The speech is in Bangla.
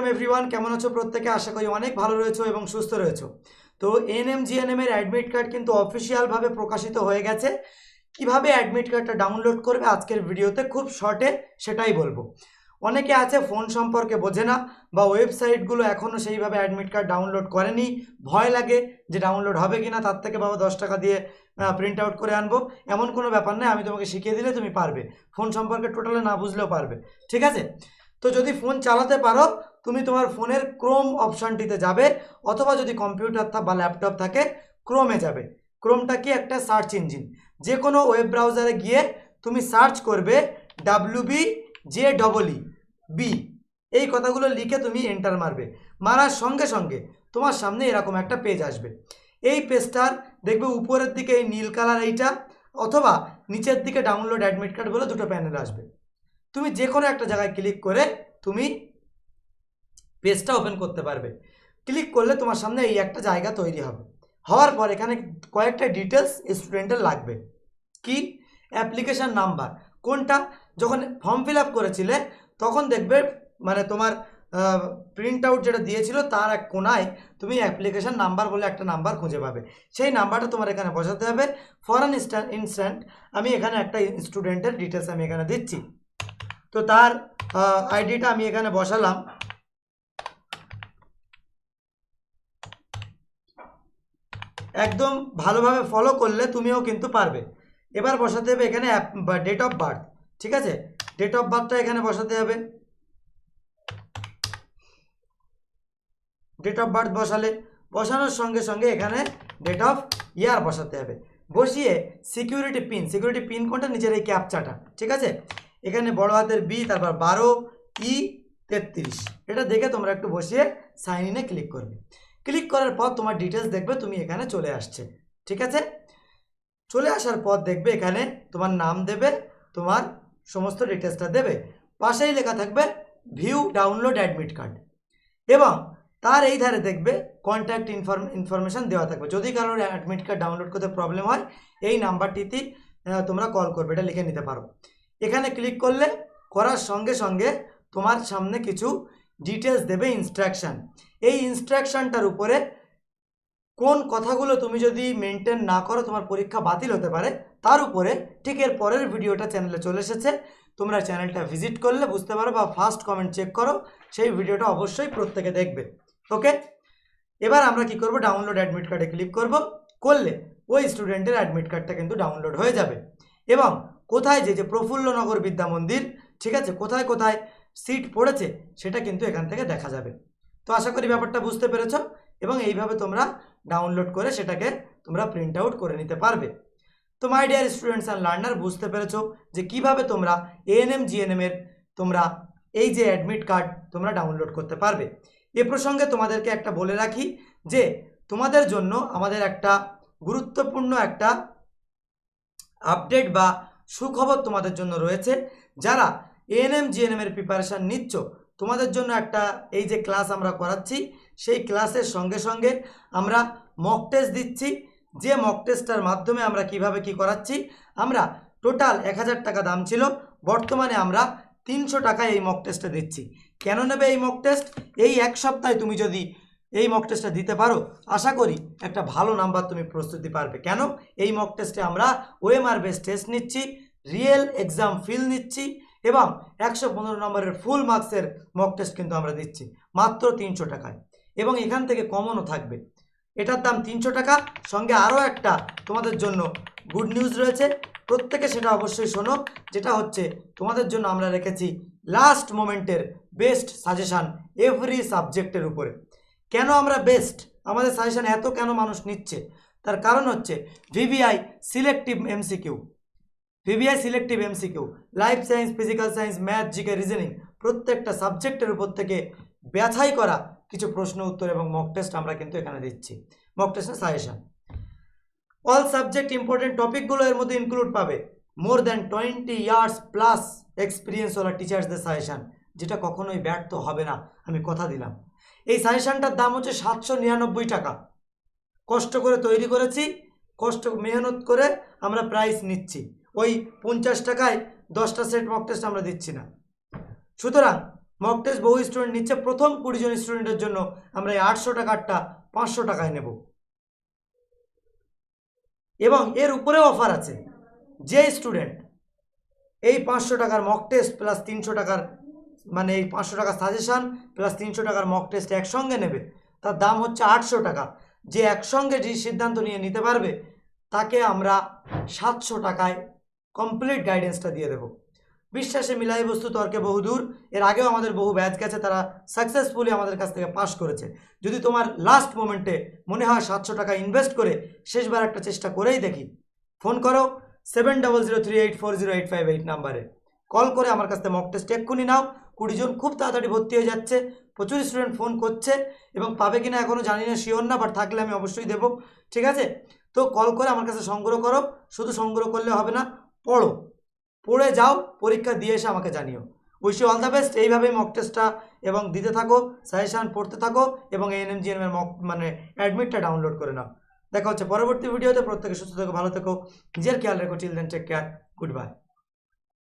ওয়েলকাম এভরিওয়ান কেমন আছো প্রত্যেকে? আশা করি অনেক ভালো রয়েছো এবং সুস্থ রয়েছো। তো এনএম জিএনএম এর অ্যাডমিট কার্ড কিন্তু অফিসিয়ালভাবে প্রকাশিত হয়ে গেছে। কীভাবে অ্যাডমিট কার্ডটা ডাউনলোড করবে আজকের ভিডিওতে খুব শর্টে সেটাই বলব। অনেকে আছে ফোন সম্পর্কে বোঝে না বা ওয়েবসাইটগুলো এখনও সেইভাবে অ্যাডমিট কার্ড ডাউনলোড করেনি। ভয় লাগে যে ডাউনলোড হবে কি না তার থেকে বাবা দশ টাকা দিয়ে প্রিন্ট আউট করে আনব। এমন কোনো ব্যাপার নেই আমি তোমাকে শিখিয়ে দিলে তুমি পারবে। ফোন সম্পর্কে টোটালে না বুঝলেও পারবে। ঠিক আছে? তো যদি ফোন চালাতে পারো তুমি তোমার ফোনের ক্রোম অপশানটিতে যাবে, অথবা যদি কম্পিউটার বা ল্যাপটপ থাকে, ক্রোমে যাবে। ক্রোমটা কি একটা সার্চ ইঞ্জিন? যে কোনো ওয়েব ব্রাউজারে গিয়ে তুমি সার্চ করবে W B J double E B. এই কথাগুলো লিখে তুমি এন্টার মারবে। মারার সঙ্গে সঙ্গে তোমার সামনে এরকম একটা পেজ আসবে। এই পেজটার দেখবে উপরের দিকে এই নীল কালার এইটা, অথবা নিচের দিকে ডাউনলোড অ্যাডমিট কার্ড বলে দুটো প্যানেল আসবে। তুমি যে কোনো একটা জায়গায় ক্লিক করে তুমি পেজটা ওপেন করতে পারবে। ক্লিক করলে তোমার সামনে এই একটা জায়গা তৈরি হবে। হওয়ার পর এখানে কয়েকটা ডিটেলস স্টুডেন্টের লাগবে। কি? অ্যাপ্লিকেশান নাম্বার কোনটা? যখন ফর্ম ফিল আপ করেছিলে, তখন দেখবে মানে তোমার প্রিন্ট আউট যেটা দিয়েছিল তার এক কোনায় তুমি অ্যাপ্লিকেশান নাম্বার বলে একটা নাম্বার খুঁজে পাবে। সেই নাম্বারটা তোমার এখানে বসাতে হবে। ফর অ্যান ইনস্ট্যান্ট আমি এখানে একটা স্টুডেন্টের ডিটেলস আমি এখানে দিচ্ছি। তো তার আইডিটা আমি এখানে বসালাম। একদম ভালোভাবে ফলো করলে তুমিও কিন্তু পারবে। এবার বসাতে হবে এখানে ডেট অফ বার্থ ঠিক আছে? ডেট অফ বার্থটা এখানে বসাতে হবে। ডেট অফ বার্থ বসালে, বসানোর সঙ্গে সঙ্গে এখানে ডেট অফ ইয়ার বসাতে হবে। বসিয়ে সিকিউরিটি পিন সিকিউরিটি পিন কোনটা? নিচের এই ক্যাপচাটা ঠিক আছে? এখানে বড় হাতের বি তারপর বারো ই তেত্রিশ। এটা দেখে তোমরা একটু বসিয়ে সাইন ইনে ক্লিক করবে। ক্লিক করার পর তোমার ডিটেলস দেখবে তুমি এখানে চলে আসছে, ঠিক আছে? চলে আসার পর দেখবে এখানে তোমার নাম দেবে, তোমার সমস্ত ডিটেলসটা দেবে। পাশেই লেখা থাকবে ভিউ ডাউনলোড অ্যাডমিট কার্ড এবং তার এই ধারে দেখবে কন্ট্যাক্ট ইনফরম ইনফরমেশান দেওয়া থাকবে। যদি কারোর অ্যাডমিট কার্ড ডাউনলোড করতে প্রবলেম হয়, এই নাম্বারটিতেই তোমরা কল করবে, এটা লিখে নিতে পারো। এখানে ক্লিক করলে, করার সঙ্গে সঙ্গে তোমার সামনে কিছু ডিটেলস দেবে ইনস্ট্রাকশান এই ইনস্ট্রাকশানটার উপরে কোন কথাগুলো তুমি যদি মেনটেন না করো, তোমার পরীক্ষা বাতিল হতে পারে, তার উপরে ঠিক এর পরের ভিডিওটা চ্যানেলে চলে এসেছে। তোমরা চ্যানেলটা ভিজিট করলে বুঝতে পারো বা ফার্স্ট কমেন্ট চেক করো, সেই ভিডিওটা অবশ্যই প্রত্যেকে দেখবে। ওকে এবার আমরা কি করব? ডাউনলোড অ্যাডমিট কার্ডে ক্লিক করব। করলে ওই স্টুডেন্টের অ্যাডমিট কার্ডটা কিন্তু ডাউনলোড হয়ে যাবে। এবং কোথায় যে যে প্রফুল্লনগর বিদ্যা মন্দির, ঠিক আছে? কোথায় কোথায় সিট পড়েছে, সেটা কিন্তু এখান থেকে দেখা যাবে। তো আশা করি ব্যাপারটা বুঝতে পেরেছ এবং এইভাবে তোমরা ডাউনলোড করে সেটাকে তোমরা প্রিন্ট আউট করে নিতে পারবে। তো my dear students and learner বুঝতে পেরেছ যে কীভাবে তোমরা এএনএম জিএনএম এর তোমরা এই যে অ্যাডমিট কার্ড তোমরা ডাউনলোড করতে পারবে। এ প্রসঙ্গে তোমাদেরকে একটা বলে রাখি যে তোমাদের জন্য আমাদের একটা গুরুত্বপূর্ণ একটা আপডেট বা সুখবর তোমাদের জন্য রয়েছে। যারা এএনএম জিএনএম এর প্রিপারেশান নিচ্ছ। তোমাদের জন্য একটা এই যে ক্লাস আমরা করাচ্ছি, সেই ক্লাসের সঙ্গে সঙ্গে আমরা মক টেস্ট দিচ্ছি। যে মক টেস্টটার মাধ্যমে আমরা কীভাবে কি করাচ্ছি, আমরা টোটাল এক হাজার টাকা দাম ছিল, বর্তমানে আমরা তিনশো টাকায় এই মক টেস্টটা দিচ্ছি। কেন নেবে এই মক টেস্ট এই এক সপ্তাহে তুমি যদি এই মক টেস্টটা দিতে পারো, আশা করি একটা ভালো নাম্বার তুমি প্রস্তুতি পারবে। কেন? এই মক টেস্টে আমরা ওএমআর বেস টেস্ট নিচ্ছি রিয়েল এক্সাম ফিল নিচ্ছি এবং একশো পনেরো নম্বরের ফুল মার্কসের মক টেস্ট কিন্তু আমরা দিচ্ছি, মাত্র তিনশো টাকায়। এবং এখান থেকে কমনও থাকবে। এটার দাম তিনশো টাকা। সঙ্গে আরও একটা তোমাদের জন্য গুড নিউজ রয়েছে। প্রত্যেকে সেটা অবশ্যই শোনো, যেটা হচ্ছে তোমাদের জন্য আমরা রেখেছি লাস্ট মোমেন্টের বেস্ট সাজেশান এভরি সাবজেক্টের উপরে। কেন আমরা বেস্ট আমাদের সাজেশান এত কেন মানুষ নিচ্ছে? তার কারণ হচ্ছে VVI selective MCQ VVI selective MCQ life science physical science math GK reasoning প্রত্যেকটা সাবজেক্টের উপর থেকে ব্যাছাই করা কিছু প্রশ্ন, উত্তর এবং মক টেস্ট আমরা কিন্তু এখানে দিচ্ছি। মক টেস্টের সাজেশন অল সাবজেক্ট ইম্পর্টেন্ট টপিকগুলো এর মধ্যে ইনক্লুড পাবে। More than twenty years plus experience OLA টিচার্সদের সাজেশান যেটা কখনোই ব্যর্থ হবে না, আমি কথা দিলাম। এই সাজেশানটার দাম হচ্ছে সাতশো নিরানব্বই টাকা। কষ্ট করে তৈরি করেছি, কষ্ট, মেহনত করে আমরা প্রাইস নিচ্ছি। ওই পঞ্চাশ টাকায় দশটা সেট মক টেস্ট আমরা দিচ্ছি না। সুতরাং মক টেস্ট বহু স্টুডেন্ট নিচ্ছে, প্রথম কুড়ি জন স্টুডেন্টের জন্য আমরা এই আটশো টাকারটা পাঁচশো টাকায় নেব। এবং এর উপরেও অফার আছে। যে স্টুডেন্ট এই পাঁচশো টাকার মক টেস্ট প্লাস তিনশো টাকার মানে এই পাঁচশো টাকার সাজেশান প্লাস তিনশো টাকার মক টেস্ট একসঙ্গে নেবে, তার দাম হচ্ছে আটশো টাকা। যে একসঙ্গে যে সিদ্ধান্ত নিয়ে নিতে পারবে, তাকে আমরা সাতশো টাকায় কমপ্লিট গাইডেন্সটা দিয়ে দেবো। বিশ্বাসে মিলাই বস্তু তর্কে বহুদূর। এর আগেও আমাদের বহু ব্যাচ গেছে, তারা সাকসেসফুলি আমাদের কাছ থেকে পাশ করেছে। যদি তোমার লাস্ট মোমেন্টে মনে হয় সাতশো টাকা ইনভেস্ট করে শেষবার একটা চেষ্টা করেই দেখি ফোন করো seven double zero three eight four zero eight five eight নাম্বারে কল করে আমার কাছ থেকে মক টেস্ট এক্ষুনি নাও। কুড়ি জন খুব তাড়াতাড়ি ভর্তি হয়ে যাচ্ছে, প্রচুর স্টুডেন্ট ফোন করছে এবং পাবে কিনা এখনও জানি না শিওর না বাট থাকলে আমি অবশ্যই দেবো। ঠিক আছে? তো কল করে আমার কাছে সংগ্রহ করো। শুধু সংগ্রহ করলে হবে না পড়ো। পড়ে যাও, পরীক্ষা দিয়ে এসে আমাকে জানিও। উইশ অল দ্য বেস্ট এইভাবেই মক টেস্টটা এবং দিতে থাকো সাজেশান পড়তে থাকো এবং এএনএম জিএনএমের মক মানে অ্যাডমিটটা ডাউনলোড করে নাও। দেখা হচ্ছে পরবর্তী ভিডিওতে প্রত্যেকে সুস্থ থেকো, ভালো থেকো। নিজের খেয়াল রেখো। Children take care good bye